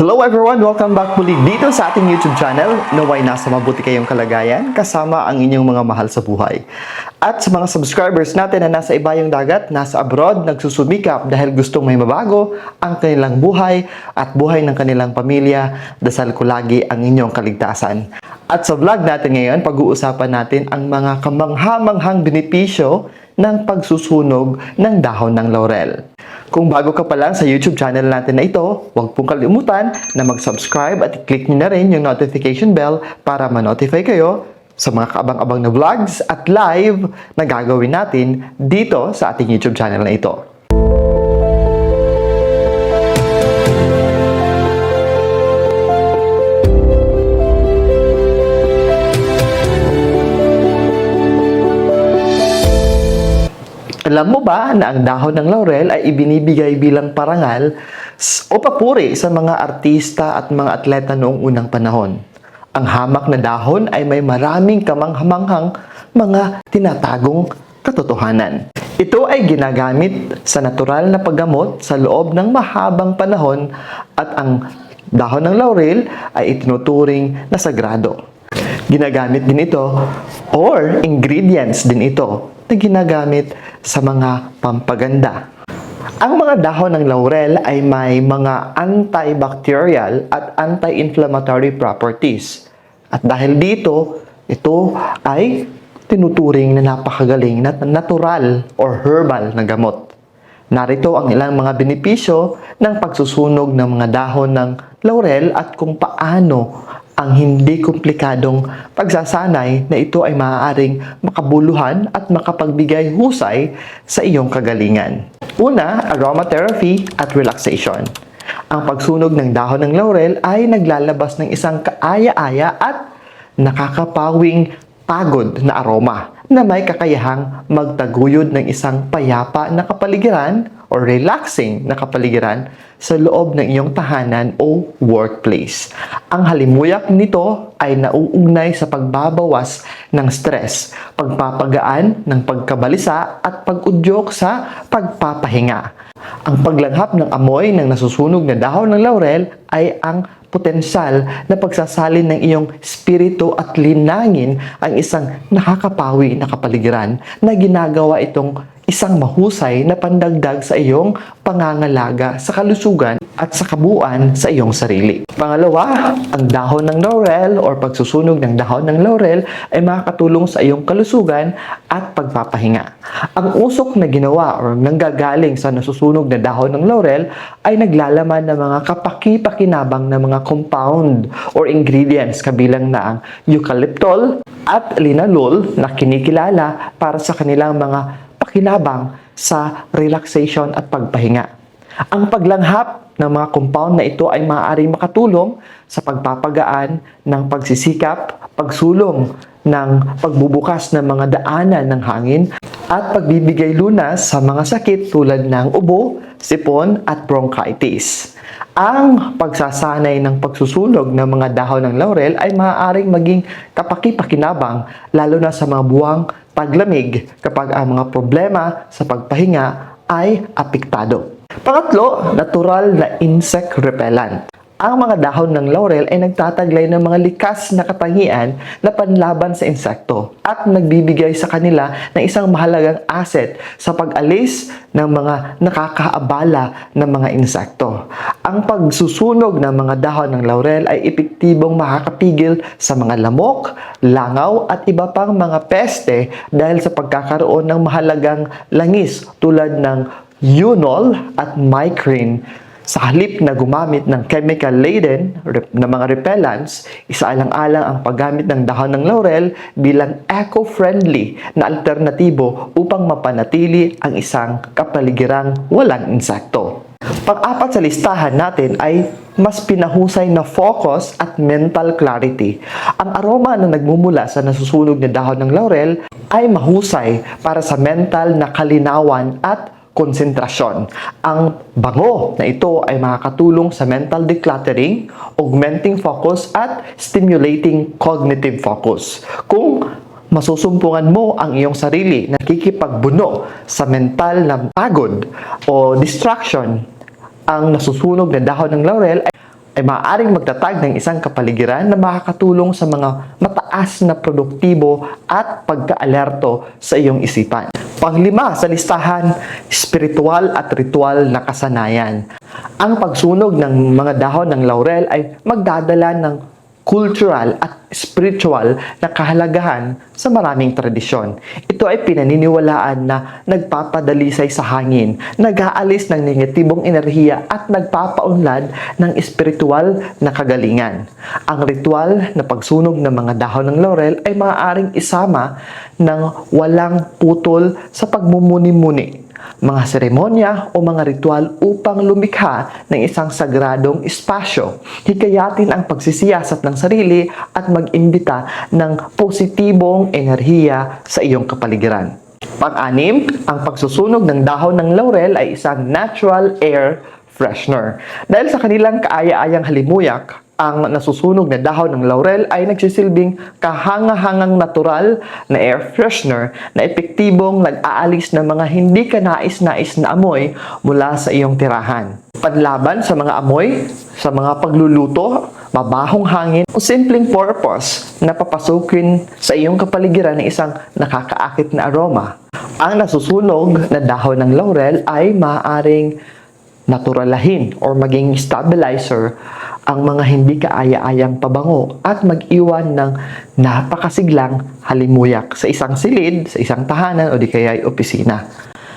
Hello everyone! Welcome back muli dito sa ating YouTube channel. Naway nasa mabuti kayong kalagayan kasama ang inyong mga mahal sa buhay. At sa mga subscribers natin na nasa ibayong dagat, nasa abroad, nagsusumikap dahil gustong may mabago ang kanilang buhay at buhay ng kanilang pamilya, dasal ko lagi ang inyong kaligtasan. At sa vlog natin ngayon, pag-uusapan natin ang mga kamangha-manghang benepisyo ng pagsusunog ng dahon ng laurel. Kung bago ka pa lang sa YouTube channel natin na ito, huwag pong kalimutan na mag-subscribe at i-click nyo na rin yung notification bell para ma-notify kayo sa mga kaabang-abang na vlogs at live na gagawin natin dito sa ating YouTube channel na ito. Alam mo ba na ang dahon ng laurel ay ibinibigay bilang parangal o papuri sa mga artista at mga atleta noong unang panahon? Ang hamak na dahon ay may maraming kamanghamanghang mga tinatagong katotohanan. Ito ay ginagamit sa natural na paggamot sa loob ng mahabang panahon at ang dahon ng laurel ay itinuturing na sagrado. Ginagamit din ito or ingredients din ito na ginagamit sa mga pampaganda. Ang mga dahon ng laurel ay may mga antibacterial at anti-inflammatory properties. At dahil dito, ito ay tinuturing na napakagaling na natural or herbal na gamot. Narito ang ilang mga benepisyo ng pagsusunog ng mga dahon ng laurel at kung paano ang hindi komplikadong pagsasanay na ito ay maaaring makabuluhan at makapagbigay husay sa iyong kagalingan. Una, aromatherapy at relaxation. Ang pagsunog ng dahon ng laurel ay naglalabas ng isang kaaya-aya at nakakapawing pagod na aroma na may kakayahang magtaguyod ng isang payapa na kapaligiran or relaxing na kapaligiran sa loob ng iyong tahanan o workplace. Ang halimuyak nito ay nauugnay sa pagbabawas ng stress, pagpapagaan ng pagkabalisa at pag-udyok sa pagpapahinga. Ang paglanghap ng amoy ng nasusunog na dahon ng laurel ay ang potensyal na pagsasalin ng iyong spirito at linangin ang isang nakakapawi na kapaligiran na ginagawa itong isang mahusay na pandagdag sa iyong pangangalaga sa kalusugan at sa kabuuan sa iyong sarili. Pangalawa, ang dahon ng laurel or pagsusunog ng dahon ng laurel ay makakatulong sa iyong kalusugan at pagpapahinga. Ang usok na ginawa or nanggagaling sa nasusunog na dahon ng laurel ay naglalaman ng mga kapaki-pakinabang na mga compound or ingredients kabilang na ang eucalyptol at linalool na kinikilala para sa kanilang mga pakinabang sa relaxation at pagpahinga. Ang paglanghap ng mga compound na ito ay maaaring makatulong sa pagpapagaan ng pagsisikap, pagsulong ng pagbubukas ng mga daanan ng hangin at pagbibigay lunas sa mga sakit tulad ng ubo, sipon at bronchitis. Ang pagsasanay ng pagsusunog ng mga dahon ng laurel ay maaaring maging kapaki-pakinabang lalo na sa mga buwang paglamig kapag ang mga problema sa pagpahinga ay apektado. Pangatlo, natural na insect repellent. Ang mga dahon ng laurel ay nagtataglay ng mga likas na katangian na panlaban sa insekto at nagbibigay sa kanila ng isang mahalagang asset sa pag-alis ng mga nakakaabala ng mga insekto. Ang pagsusunog ng mga dahon ng laurel ay epektibong makakapigil sa mga lamok, langaw at iba pang mga peste dahil sa pagkakaroon ng mahalagang langis tulad ng Unol at Micrine sa halip na gumamit ng chemical-laden rep- na mga repellents, isaalang-alang ang paggamit ng dahon ng laurel bilang eco-friendly na alternatibo upang mapanatili ang isang kapaligirang walang insekto. Pang-apat sa listahan natin ay mas pinahusay na focus at mental clarity. Ang aroma na nagmumula sa nasusunog na dahon ng laurel ay mahusay para sa mental na kalinawan at konsentrasyon. Ang bango na ito ay makakatulong sa mental decluttering, augmenting focus at stimulating cognitive focus. Kung masusumpungan mo ang iyong sarili na kikipagbuno sa mental na pagod o distraction, ang nasusunog na dahon ng laurel ay maaaring magtatag ng isang kapaligiran na makakatulong sa mga mataas na produktibo at pagka-alerto sa iyong isipan. Panglima sa listahan, spiritual at ritual na kasanayan. Ang pagsunog ng mga dahon ng laurel ay magdadala ng cultural at spiritual na kahalagahan sa maraming tradisyon. Ito ay pinaniniwalaan na nagpapadalisay sa hangin, nag-aalis ng negatibong enerhiya at nagpapaunlad ng espiritual na kagalingan. Ang ritual na pagsunog ng mga dahon ng laurel ay maaaring isama ng walang putol sa pagmumuni-muni mga seremonya o mga ritual upang lumikha ng isang sagradong espasyo. Hikayatin ang pagsisiyasat ng sarili at mag-imbita ng positibong enerhiya sa iyong kapaligiran. Pang-anim, ang pagsusunog ng dahon ng laurel ay isang natural air freshener. Dahil sa kanilang kaaya-ayang halimuyak, ang nasusunog na dahon ng laurel ay nagsisilbing kahanga-hangang natural na air freshener na epektibong nag-aalis ng mga hindi ka nais-nais na amoy mula sa iyong tirahan. Panlaban sa mga amoy, sa mga pagluluto, mabahong hangin o simpleng purpose na papasukin sa iyong kapaligiran ng isang nakakaakit na aroma. Ang nasusunog na dahon ng laurel ay maaaring naturalahin or maging stabilizer ang mga hindi kaaya-ayang pabango at mag-iwan ng napakasiglang halimuyak sa isang silid, sa isang tahanan o di kaya ay opisina.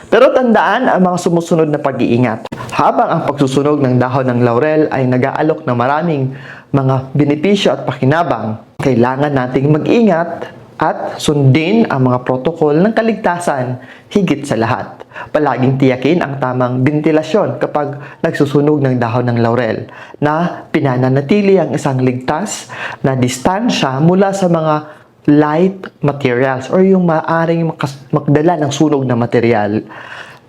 Pero tandaan ang mga sumusunod na pag-iingat. Habang ang pagsusunog ng dahon ng laurel ay nag-aalok ng maraming mga benepisyo at pakinabang, kailangan nating mag-ingat at sundin ang mga protokol ng kaligtasan higit sa lahat. Palaging tiyakin ang tamang ventilasyon kapag nagsusunog ng dahon ng laurel na pinananatili ang isang ligtas na distansya mula sa mga light materials or yung maaring magdala ng sunog na material.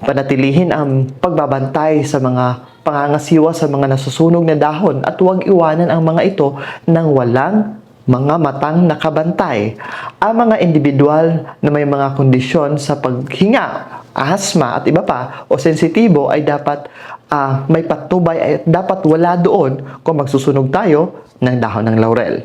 Panatilihin ang pagbabantay sa mga pangangasiwa sa mga nasusunog na dahon at huwag iwanan ang mga ito nang walang mga matang nakabantay. Ang mga individual na may mga kondisyon sa paghinga, asthma at iba pa o sensitibo ay dapat ah, may patnubay at dapat wala doon kung magsusunog tayo ng dahon ng laurel.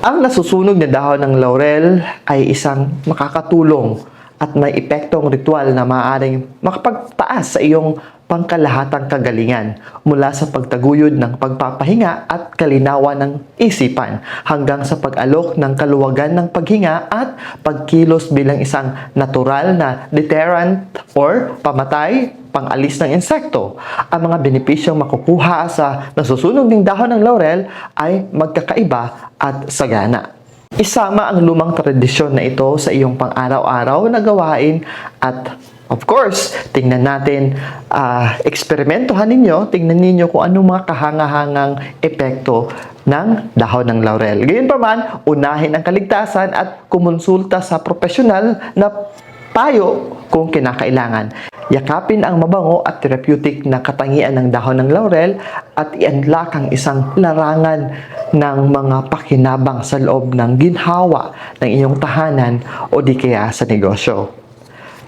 Ang nasusunog na dahon ng laurel ay isang makakatulong at may epektong ritual na maaaring makapagtaas sa iyong pangkalahatang kagalingan mula sa pagtaguyod ng pagpapahinga at kalinawan ng isipan hanggang sa pag-alok ng kaluwagan ng paghinga at pagkilos bilang isang natural na deterrent or pamatay pangalis ng insekto. Ang mga benepisyong makukuha sa nasusunog ng dahon ng laurel ay magkakaiba at sagana. Isama ang lumang tradisyon na ito sa iyong pang-araw-araw na gawain at of course, tingnan natin, ah, eksperimentohan ninyo, tingnan ninyo kung anong mga kahangahangang epekto ng dahon ng laurel. Gayon pa man, unahin ang kaligtasan at kumonsulta sa profesional na payo kung kinakailangan. Yakapin ang mabango at therapeutic na katangian ng dahon ng laurel at i-unlock ang isang larangan ng mga pakinabang sa loob ng ginhawa ng iyong tahanan o di kaya sa negosyo.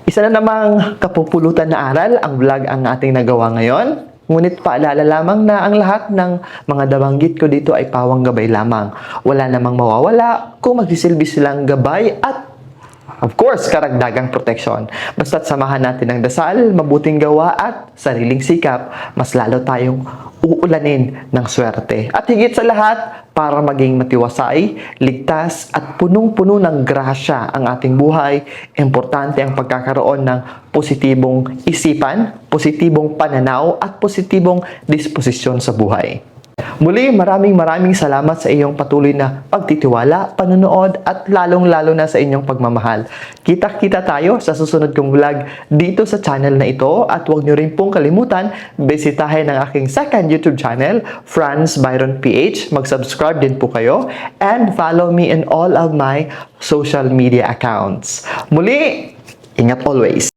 Isa na namang kapupulutan na aral ang vlog ang ating nagawa ngayon. Ngunit paalala lamang na ang lahat ng mga dabanggit ko dito ay pawang gabay lamang. Wala namang mawawala kung magsisilbi silang gabay at Of course, karagdagang proteksyon. Basta't samahan natin ng dasal, mabuting gawa at sariling sikap, mas lalo tayong uulanin ng swerte. At higit sa lahat, para maging matiwasay, ligtas at punong-puno ng grasya ang ating buhay, importante ang pagkakaroon ng positibong isipan, positibong pananaw at positibong disposisyon sa buhay. Muli, maraming maraming salamat sa iyong patuloy na pagtitiwala, panonood at lalong-lalo na sa inyong pagmamahal. Kita-kita tayo sa susunod kong vlog dito sa channel na ito at huwag niyo rin pong kalimutan bisitahin ang aking second YouTube channel, Franz Byron PH. Mag-subscribe din po kayo and follow me in all of my social media accounts. Muli, ingat always!